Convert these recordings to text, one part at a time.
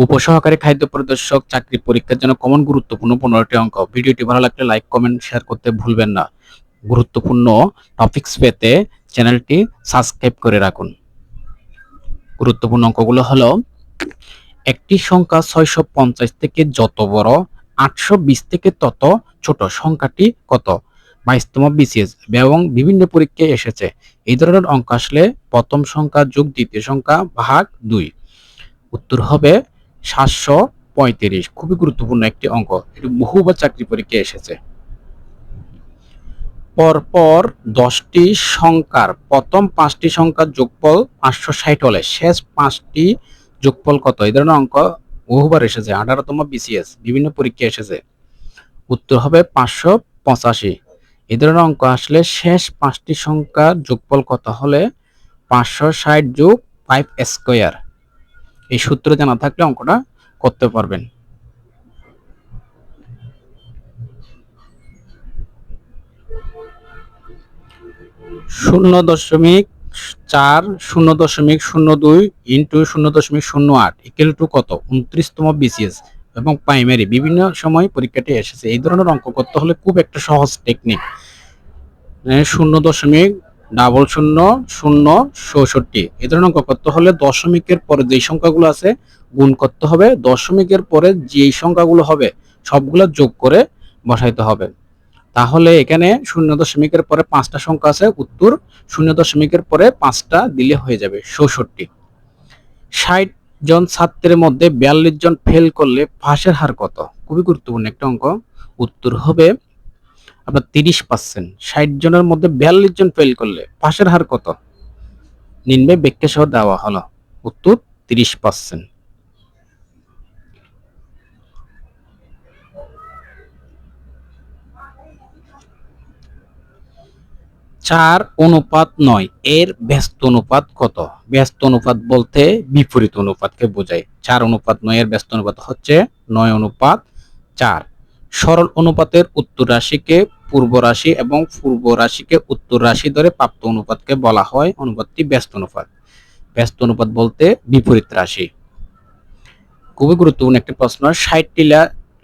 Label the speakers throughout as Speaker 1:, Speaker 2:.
Speaker 1: উপসহকারী খাদ্য পরিদর্শক চাকরি পরীক্ষার জন্য কমন গুরুত্বপূর্ণ পনেরোটি অঙ্ক। ভিডিওটি ভালো লাগলে লাইক কমেন্ট শেয়ার করতে ভুলবেন না। গুরুত্বপূর্ণ টপিকস পেতে চ্যানেলটি সাবস্ক্রাইব করে রাখুন। গুরুত্বপূর্ণ অঙ্কগুলো হলো, একটি সংখ্যা ছয়শো পঞ্চাশ থেকে যত বড়, আটশো বিশ থেকে তত ছোট, সংখ্যাটি কত? বাইশতম বিসিএস এবং বিভিন্ন পরীক্ষায় এসেছে। এই ধরনের অঙ্ক আসলে প্রথম সংখ্যা যোগ দ্বিতীয় সংখ্যা ভাগ দুই। উত্তর হবে সাতশো পঁয়ত্রিশ। খুবই গুরুত্বপূর্ণ একটি অঙ্ক। এটি বহুবার চাকরি পরীক্ষায় এসেছে। পরপর দশটি সংখ্যার, প্রথম পাঁচটি সংখ্যার যোগফল পাঁচশো ষাট হলে শেষ পাঁচটি যোগফল কত? এই ধরনের অঙ্ক বহুবার এসেছে। আঠারোতম বিসিএস বিভিন্ন পরীক্ষায় এসেছে। উত্তর হবে পাঁচশো পঁচাশি। এই ধরনের অঙ্ক আসলে শেষ পাঁচটি সংখ্যার যোগফল কত হলে পাঁচশো ষাট যোগ ফাইভ স্কোয়ার। এই সূত্র জানা থাকলে অঙ্কটা করতে পারবেন। শূন্য দশমিক চার, শূন্য দশমিক শূন্য দুই ইন্টু শূন্য দশমিক শূন্য আট ইকুয়াল টু কত? উনত্রিশতম বিসিএস এবং প্রাইমারি বিভিন্ন সময় পরীক্ষাটি এসেছে। এই ধরনের অঙ্ক করতে হলে খুব একটা সহজ টেকনিক শূন্য দশমিক ডাবল শূন্য শূন্য চৌষট্টি এ ধরনের অঙ্ক করতে হলে দশমিকের পরে যেই সংখ্যাগুলো আছে গুণ করতে হবে। দশমিকের পরে যেই সংখ্যাগুলো হবে, সবগুলো যোগ করে বসাইতে হবে। তাহলে এখানে শূন্য দশমিকের পরে পাঁচটা সংখ্যা আছে, উত্তর শূন্য দশমিকের পরে পাঁচটা দিলে হয়ে যাবে চৌষট্টি ষাট জন ছাত্রের মধ্যে বিয়াল্লিশ জন ফেল করলে পাশের হার কত? খুবই গুরুত্বপূর্ণ একটা অঙ্ক। উত্তর হবে আপনার তিরিশ পার্সেন্ট। ষাট জনের মধ্যে বিয়াল্লিশ জন ফেল করলে পাশের হার কত? নিম্নে ব্যাখ্যা সহ দেওয়া হলো। উত্তর, তিরিশ পার্সেন্ট। চার অনুপাত নয়, এর ব্যস্ত অনুপাত কত? ব্যস্ত অনুপাত বলতে বিপরীত অনুপাতকে বোঝায়। চার অনুপাত নয়, এর ব্যস্ত অনুপাত হচ্ছে নয় অনুপাত চার। সরল অনুপাতের উত্তর রাশিকে পূর্ব রাশি এবং পূর্ব রাশিকে উত্তর রাশি ধরে প্রাপ্ত অনুপাতকে বলা হয় অনুপাতটি ব্যস্ত অনুপাত। ব্যস্ত অনুপাত বলতে বিপরীত রাশি। খুবই গুরুত্বপূর্ণ একটি প্রশ্ন, ষাট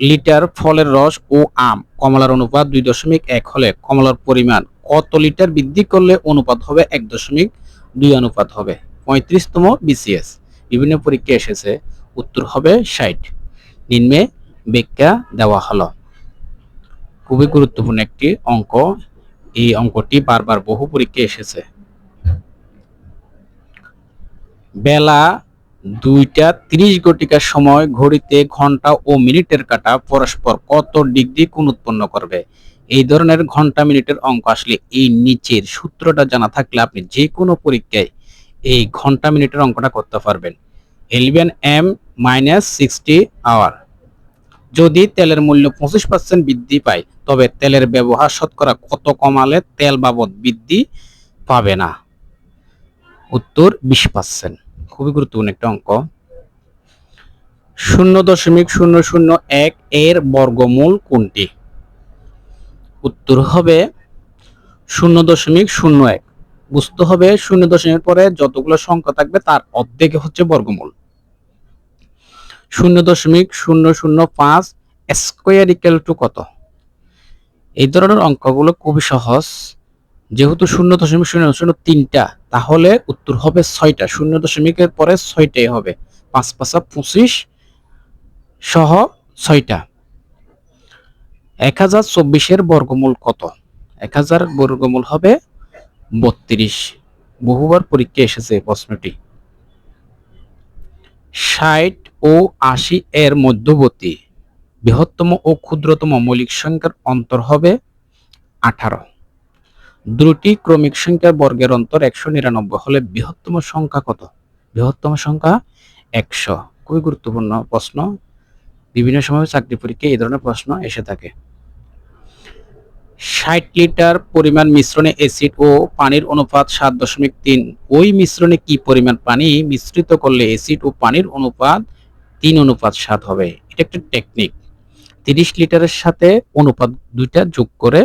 Speaker 1: লিটার ফলের রস ও আম কমলার অনুপাত দুই দশমিক এক হলে কমলার পরিমাণ কত লিটার বৃদ্ধি করলে অনুপাত হবে এক দশমিক দুই অনুপাত হবে? পঁয়ত্রিশতম বিসিএস। বিভিন্ন পরীক্ষা এসেছে, উত্তর হবে ষাট। নিম্নে ব্যাখ্যা দেওয়া হলো। খুবই গুরুত্বপূর্ণ একটি অঙ্ক। এই অঙ্কটি বারবার বহু পরীক্ষা এসেছে। বেলা দুইটা তিরিশ ঘটিকার সময় ঘড়িতে ঘণ্টা ও মিনিটের কাটা পরস্পর কত ডিগ্রি কোণ উৎপন্ন করবে? এই ধরনের ঘণ্টা মিনিটের অঙ্ক আসলে এই নিচের সূত্রটা জানা থাকলে আপনি যে কোনো পরীক্ষায় এই ঘণ্টা মিনিটের অঙ্কটা করতে পারবেন। Eleven M minus sixty hour যদি তেলের মূল্য পঁচিশ পার্সেন্ট বৃদ্ধি পায়, তবে তেলের ব্যবহার শতকরা কত কমালে তেল বাবদ বৃদ্ধি পাবে না? উত্তর, বিশ পার্সেন্ট খুবই গুরুত্বপূর্ণ একটা অঙ্ক। শূন্য দশমিক শূন্য শূন্য এক এর বর্গমূল কোনটি? উত্তর হবে শূন্য দশমিক শূন্য এক। বুঝতে হবে শূন্য দশমিক পরে যতগুলো সংখ্যা থাকবে, তার অর্ধেক হচ্ছে বর্গমূল। শূন্য দশমিক শূন্য শূন্য পাঁচ স্কোয়ার ইকাল টু কত? এই ধরনের অঙ্কগুলো খুবই সহজ। যেহেতু শূন্য দশমিক শূন্য শূন্য তিনটা, তাহলে উত্তর হবে ছয়টা। শূন্য দশমিকের পরে ছয়টাই হবে। পাঁচ পাঁচা পঁচিশ সহ ছয়টা। এক হাজার চব্বিশের বর্গমূল কত? এক হাজার বর্গমূল হবে বত্রিশ। বহুবার পরীক্ষা এসেছে প্রশ্নটি। ষাট ও আশি এর মধ্যবর্তী। বৃহত্তম ও ক্ষুদ্রতম মৌলিক সংখ্যার অন্তর হবে আঠারো। দুটি ক্রমিক সংখ্যার বর্গের অন্তর একশো নিরানব্বই হলে বৃহত্তম সংখ্যা কত? বৃহত্তম সংখ্যা একশো। খুবই গুরুত্বপূর্ণ প্রশ্ন। বিভিন্ন সময় চাকরি পরীক্ষায় এই ধরনের প্রশ্ন এসে থাকে। ষাট লিটার পরিমাণ মিশ্রণে অ্যাসিড ও পানির অনুপাত সাত দশমিক তিন। ওই মিশ্রণে কি পরিমাণ পানি মিশ্রিত করলে অ্যাসিড ও পানির অনুপাত তিন অনুপাত সাত হবে। এটা একটা টেকনিক তিরিশ লিটারের সাথে অনুপাত দুইটা যোগ করে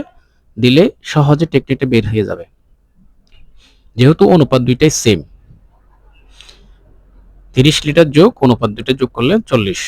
Speaker 1: দিলে সহজে টেকনিকটা বের হয়ে যাবে। যেহেতু অনুপাত দুইটাই সেম তিরিশ লিটার যোগ, অনুপাত দুইটা যোগ করলে চল্লিশ।